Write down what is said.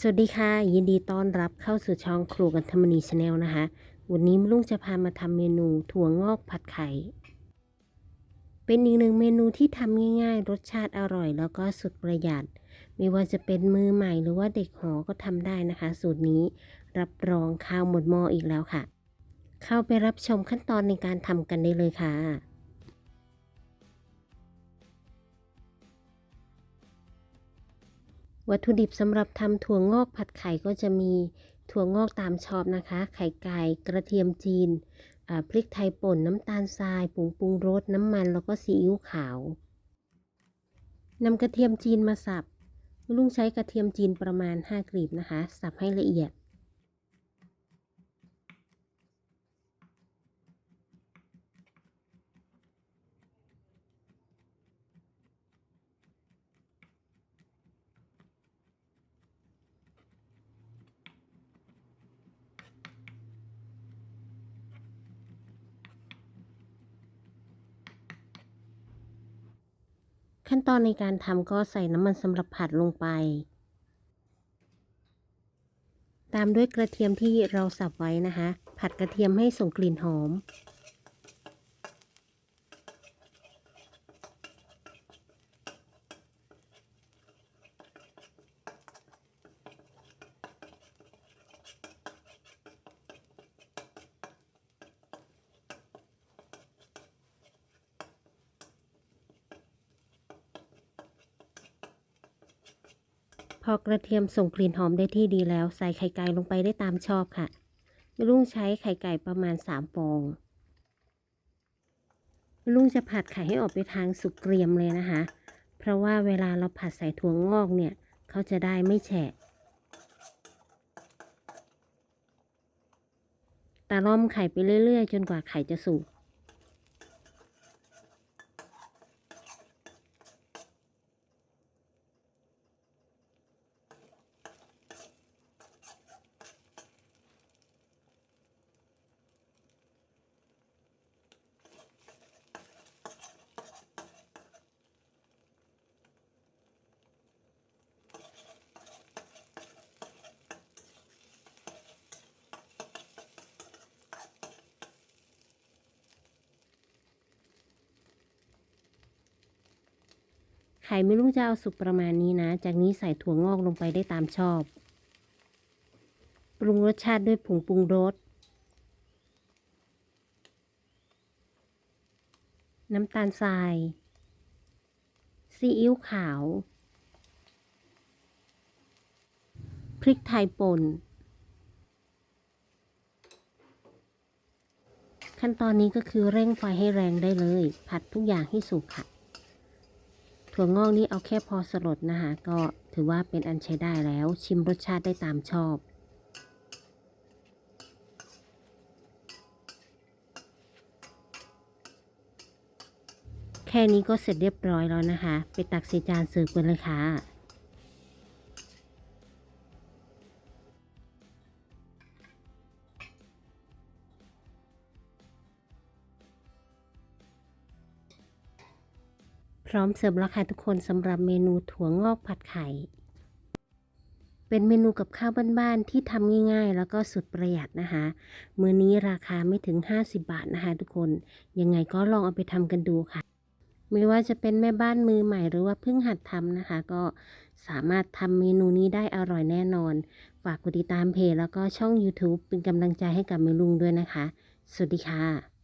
สวัสดีค่ะ ยินดีต้อนรับเข้าสู่ช่องครูกันธรรมนีชาแนลนะคะ วันนี้ลุงจะพามาทำเมนูถั่วงอกผัดไข่ เป็นอีกหนึ่งเมนูที่ทำง่ายๆ รสชาติอร่อย แล้วก็สุดประหยัด ไม่ว่าจะเป็นมือใหม่หรือว่าเด็กหอก็ทำได้นะคะ สูตรนี้รับรองข้าวหมดหม้ออีกแล้วค่ะ เข้าไปรับชมขั้นตอนในการทำกันได้เลยค่ะ วัตถุดิบสำหรับทำถั่วงอกผัดไข่ก็จะมีถั่วงอกตามชอบนะคะ ไข่ไก่กระเทียมจีนอ่าพริกไทยป่นน้ำตาลทรายผงปรุงรสน้ำมันแล้วก็ซีอิ๊วขาวนำกระเทียมจีนมาสับลุงใช้กระเทียมจีนประมาณ 5กลีบนะคะ สับให้ละเอียด ขั้นตอนในการทำก็ใส่น้ำมันสำหรับผัดลงไป ตามด้วยกระเทียมที่เราสับไว้นะคะ ผัดกระเทียมให้ส่งกลิ่นหอม พอกระเทียมส่งกลิ่นหอมได้ที่ดีแล้ว ใส่ไข่ไก่ลงไปได้ตามชอบค่ะ ลุงใช้ไข่ไก่ประมาณ 3 ฟอง ลุงจะผัดไข่ให้ออกไปทางสุกเกรียมเลยนะคะ เพราะว่าเวลาเราผัดใส่ถั่วงอกเนี่ย เขาจะได้ไม่แฉะ ตาล่อมไข่ไปเรื่อยๆ จนกว่าไข่จะสุก ไข่ไม่รู้จะเอาสุกประมาณนี้นะ จากนี้ใส่ถั่วงอกลงไปได้ตามชอบ ปรุงรสชาติด้วยผงปรุงรส น้ำตาลทราย ซีอิ๊วขาว พริกไทยป่น ขั้นตอนนี้ก็คือเร่งไฟให้แรงได้เลย ผัดทุกอย่างให้สุกค่ะ ถั่วงอกนี้เอาแค่พอสลดนะคะก็ถือว่าเป็นอันใช้ได้แล้วชิมรสชาติได้ตามชอบแค่นี้ก็เสร็จเรียบร้อยแล้วนะคะ ไปตักใส่จานเสิร์ฟกันเลยค่ะ พร้อมเสิร์ฟแล้วค่ะทุกคนสำหรับเมนูถั่วงอกผัดไข่ เป็นเมนูกับข้าวบ้านๆที่ทำง่ายๆ แล้วก็สุดประหยัดนะคะมื้อนี้ราคาไม่ถึง 50 บาทนะคะทุกคน ยังไงก็ลองเอาไปทำกันดูค่ะ ไม่ว่าจะเป็นแม่บ้านมือใหม่หรือว่าเพิ่งหัดทำนะคะ ก็สามารถทำเมนูนี้ได้อร่อยแน่นอน ฝากกดติดตามเพจแล้วก็ช่อง YouTube เป็นกำลังใจให้กับเมลุงด้วยนะคะ สวัสดีค่ะ